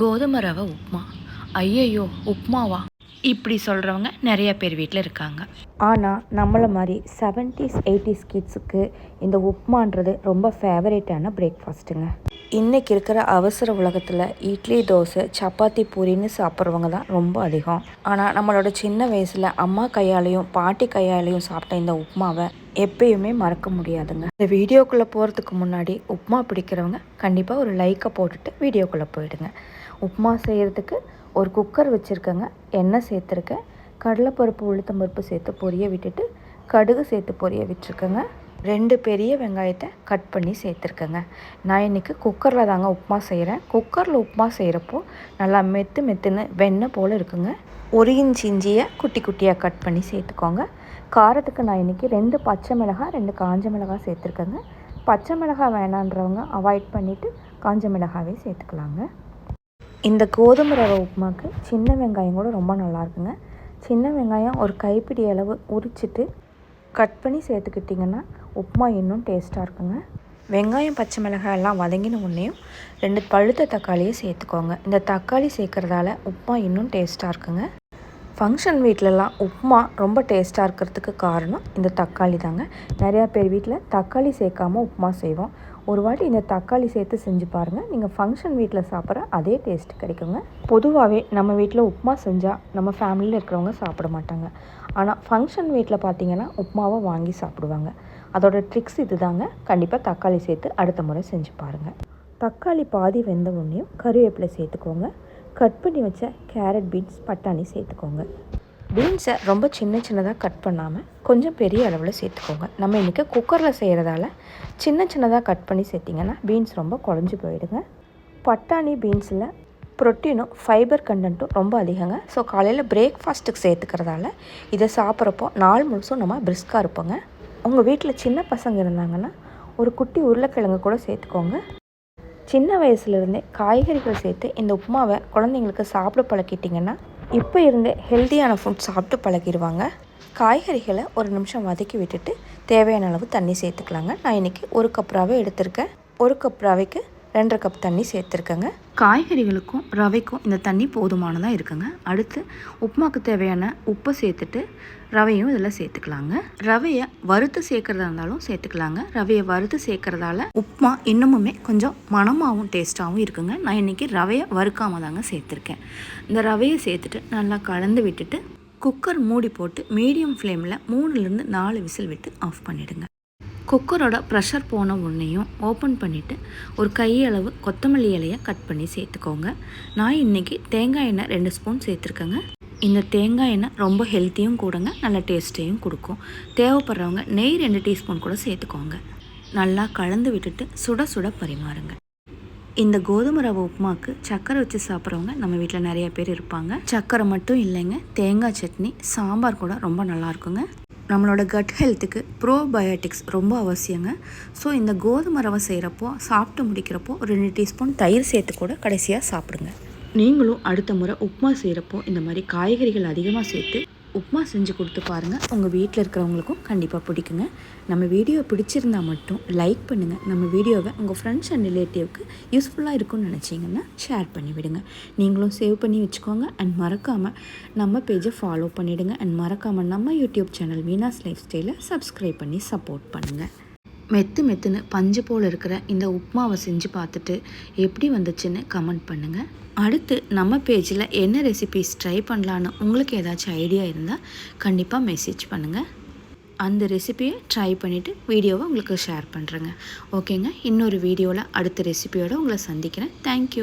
கோதுமை ரவை உப்புமா. ஐயையோ உப்புமாவா? இப்படி சொல்கிறவங்க நிறைய பேர் வீட்டில் இருக்காங்க. ஆனால் நம்மளை மாதிரி செவன்ட்டீஸ் எயிட்டிஸ் கிட்ஸுக்கு இந்த உப்புமான்றது ரொம்ப ஃபேவரேட்டான பிரேக்ஃபாஸ்ட்டுங்க இன்றைக்கி இருக்கிற அவசர உலகத்தில் இட்லி தோசை சப்பாத்தி பூரின்னு சாப்பிட்றவங்க தான் ரொம்ப அதிகம். ஆனால் நம்மளோட சின்ன வயசில் அம்மா கையாலையும் பாட்டி கையாலையும் சாப்பிட்ட இந்த உப்புமாவை எப்பயுமே மறக்க முடியாதுங்க. இந்த வீடியோக்குள்ளே போகிறதுக்கு முன்னாடி உப்புமா பிடிக்கிறவங்க கண்டிப்பாக ஒரு லைக்கை போட்டுட்டு வீடியோக்குள்ளே போயிடுங்க. உப்புமா செய்கிறதுக்கு ஒரு குக்கர் வச்சுருக்கேங்க. எண்ணெய் சேர்த்துருக்கேன். கடலைப்பருப்பு உளுத்தம்பருப்பு சேர்த்து பொரிய விட்டுட்டு கடுகு சேர்த்து பொரிய விட்டுருக்கேங்க. ரெண்டு பெரிய வெங்காயத்தை கட் பண்ணி சேர்த்துருக்கேங்க. நான் இன்றைக்கி குக்கரில் தாங்க உப்புமா செய்கிறேன் குக்கரில் உப்புமா செய்கிறப்போ நல்லா மெத்து மெத்துன்னு வெண்ணெய் போல் இருக்குங்க. ஒரு இன்ச் இஞ்சியை குட்டி குட்டியாக கட் பண்ணி சேர்த்துக்கோங்க. காரத்துக்கு நான் இன்றைக்கி ரெண்டு பச்சை மிளகாய் ரெண்டு காஞ்ச மிளகாய் சேர்த்துருக்கேங்க. பச்சை மிளகாய் வேணான்றவங்க அவாய்ட் பண்ணிவிட்டு காஞ்ச மிளகாவே சேர்த்துக்கலாங்க. இந்த கோதுமை ரவை உப்புமாக்கு சின்ன வெங்காயம் கூட ரொம்ப நல்லா இருக்குங்க. சின்ன வெங்காயம் ஒரு கைப்பிடி அளவு உரிச்சிட்டு கட் பண்ணி சேர்த்துக்கிட்டிங்கன்னா உப்புமா இன்னும் டேஸ்ட்டாக இருக்குங்க. வெங்காயம் பச்சை மிளகாய் எல்லாம் வதங்கின உடனேயும் ரெண்டு பழுத்த தக்காளியை சேர்த்துக்கோங்க. இந்த தக்காளி சேர்க்குறதால உப்புமா இன்னும் டேஸ்ட்டாக இருக்குங்க. ஃபங்க்ஷன் வீட்டிலலாம் உப்புமா ரொம்ப டேஸ்ட்டாக இருக்கிறதுக்கு காரணம் இந்த தக்காளி தாங்க. நிறையா பேர் வீட்டில் தக்காளி சேர்க்காம உப்புமா செய்வோம். ஒரு வாட்டி இந்த தக்காளி சேர்த்து செஞ்சு பாருங்கள் நீங்கள் ஃபங்க்ஷன் வீட்டில் சாப்பிட்ற அதே டேஸ்ட் கிடைக்குங்க. பொதுவாகவே நம்ம வீட்டில் உப்புமா செஞ்சால் நம்ம ஃபேமிலியில் இருக்கிறவங்க சாப்பிட மாட்டாங்க. ஆனால் ஃபங்க்ஷன் வீட்டில் பார்த்தீங்கன்னா உப்புமாவை வாங்கி சாப்பிடுவாங்க. அதோட ட்ரிக்ஸ் இது தாங்க கண்டிப்பாக தக்காளி சேர்த்து அடுத்த முறை செஞ்சு பாருங்கள் தக்காளி பாதி வெந்த உடனேயும் கருவேப்பிலை சேர்த்துக்கோங்க. கட் பண்ணி வச்ச கேரட் பீன்ஸ் பட்டாணி சேர்த்துக்கோங்க. பீன்ஸை ரொம்ப சின்ன சின்னதாக கட் பண்ணாமல் கொஞ்சம் பெரிய அளவில் சேர்த்துக்கோங்க. நம்ம இன்றைக்கி குக்கரில் செய்கிறதால சின்ன சின்னதாக கட் பண்ணி சேர்த்திங்கன்னா பீன்ஸ் ரொம்ப குழஞ்சி போயிடுங்க. பட்டாணி பீன்ஸில் ப்ரோட்டீனும் ஃபைபர் கண்டென்ட்டும் ரொம்ப அதிகங்க. ஸோ காலையில் பிரேக்ஃபாஸ்ட்டுக்கு சேர்த்துக்கிறதால இதை சாப்பிட்றப்போ நாள் முழுசும் நம்ம பிரிஸ்காக இருப்போங்க. உங்கள் வீட்டில் சின்ன பசங்க இருந்தாங்கன்னா ஒரு குட்டி உருளைக்கிழங்கு கூட சேர்த்துக்கோங்க. சின்ன வயசுலேருந்தே காய்கறிகள் சேர்த்து இந்த உப்புமாவை குழந்தைங்களுக்கு சாப்பிட பழக்கிட்டிங்கன்னா இப்போ இருந்தே ஹெல்த்தியான ஃபுட் சாப்பிட்டு பழகிடுவாங்க காய்கறிகளை ஒரு நிமிஷம் வதக்கி விட்டுட்டு தேவையான அளவு தண்ணி சேர்த்துக்கலாங்க. நான் இன்றைக்கி ஒரு கப் ரவை எடுத்திருக்கேன். ஒரு கப் ரவைக்கு ரெண்டரை கப் தண்ணி சேர்த்துருக்கேங்க. காய்கறிகளுக்கும் ரவைக்கும் இந்த தண்ணி போதுமானதாக இருக்குங்க. அடுத்து உப்புமாக்கு தேவையான உப்பை சேர்த்துட்டு ரவையும் இதில் சேர்த்துக்கலாங்க. ரவையை வறுத்து சேர்க்குறதா இருந்தாலும் சேர்த்துக்கலாங்க. ரவையை வறுத்து சேர்க்குறதால உப்புமா இன்னமுமே கொஞ்சம் மணமாகவும் டேஸ்ட்டாகவும் இருக்குங்க. நான் இன்றைக்கி ரவையை வறுக்காமல் தாங்க சேர்த்துருக்கேன். இந்த ரவையை சேர்த்துட்டு நல்லா கலந்து விட்டுட்டு குக்கர் மூடி போட்டு மீடியம் ஃப்ளேமில் மூணுலேருந்து நாலு விசில் விட்டு ஆஃப் பண்ணிவிடுங்க குக்கரோட ப்ரெஷர் போன உடனேயும் ஓப்பன் பண்ணிவிட்டு ஒரு கையளவு கொத்தமல்லி இலையை கட் பண்ணி சேர்த்துக்கோங்க. நான் இன்றைக்கி தேங்காய் எண்ணெய் ரெண்டு ஸ்பூன் சேர்த்துருக்கேங்க. இந்த தேங்காய் எண்ணெய் ரொம்ப ஹெல்த்தியும் கூடங்க நல்ல டேஸ்ட்டையும் கொடுக்கும். தேவைப்படுறவங்க நெய் ரெண்டு டீஸ்பூன் கூட சேர்த்துக்கோங்க. நல்லா கலந்து விட்டுட்டு சுட சுட பரிமாறுங்க. இந்த கோதுமை ரவை உப்புமாக்கு சக்கரை வச்சு சாப்பிட்றவங்க நம்ம வீட்டில் நிறைய பேர் இருப்பாங்க. சக்கரை மட்டும் இல்லைங்க தேங்காய் சட்னி சாம்பார் கூட ரொம்ப நல்லாயிருக்குங்க நம்மளோட கட் ஹெல்த்துக்கு ப்ரோபயோட்டிக்ஸ் ரொம்ப அவசியங்க. ஸோ இந்த கோதுமை ரவை செய்கிறப்போ சாப்பிட்டு முடிக்கிறப்போ ரெண்டு டீஸ்பூன் தயிர் சேர்த்து கூட கடைசியாக சாப்பிடுங்க. நீங்களும் அடுத்த முறை உப்புமா செய்கிறப்போ இந்த மாதிரி காய்கறிகள் அதிகமாக சேர்த்து உப்புமா செஞ்சு கொடுத்து பாருங்கள் உங்கள் வீட்டில் இருக்கிறவங்களுக்கும் கண்டிப்பாக பிடிக்குங்க. நம்ம வீடியோ பிடிச்சிருந்தா மட்டும் லைக் பண்ணுங்கள் நம்ம வீடியோவை உங்கள் ஃப்ரெண்ட்ஸ் அண்ட் ரிலேட்டிவ்க்கு யூஸ்ஃபுல்லாக இருக்கும்னு நினச்சிங்கன்னா ஷேர் பண்ணிவிடுங்க நீங்களும் சேவ் பண்ணி வச்சுக்கோங்க. அண்ட் மறக்காமல் நம்ம பேஜை ஃபாலோ பண்ணிவிடுங்க அண்ட் மறக்காமல் நம்ம யூடியூப் சேனல் வீனாஸ் லைஃப் ஸ்டைலை சப்ஸ்கிரைப் பண்ணி சப்போர்ட் பண்ணுங்கள் மெத்து மெத்துன்னு பஞ்சு போல் இருக்கிற இந்த உப்புமாவை செஞ்சு பார்த்துட்டு எப்படி வந்துச்சுன்னு கமெண்ட் பண்ணுங்கள் அடுத்து நம்ம பேஜில் என்ன ரெசிபிஸ் ட்ரை பண்ணலான்னு உங்களுக்கு ஏதாச்சும் ஐடியா இருந்தால் கண்டிப்பாக மெசேஜ் பண்ணுங்கள் அந்த ரெசிபியை ட்ரை பண்ணிவிட்டு வீடியோவை உங்களுக்கு ஷேர் பண்ணுறேங்க ஓகேங்க இன்னொரு வீடியோவில் அடுத்த ரெசிபியோடு உங்களை சந்திக்கிறேன். தேங்க்யூ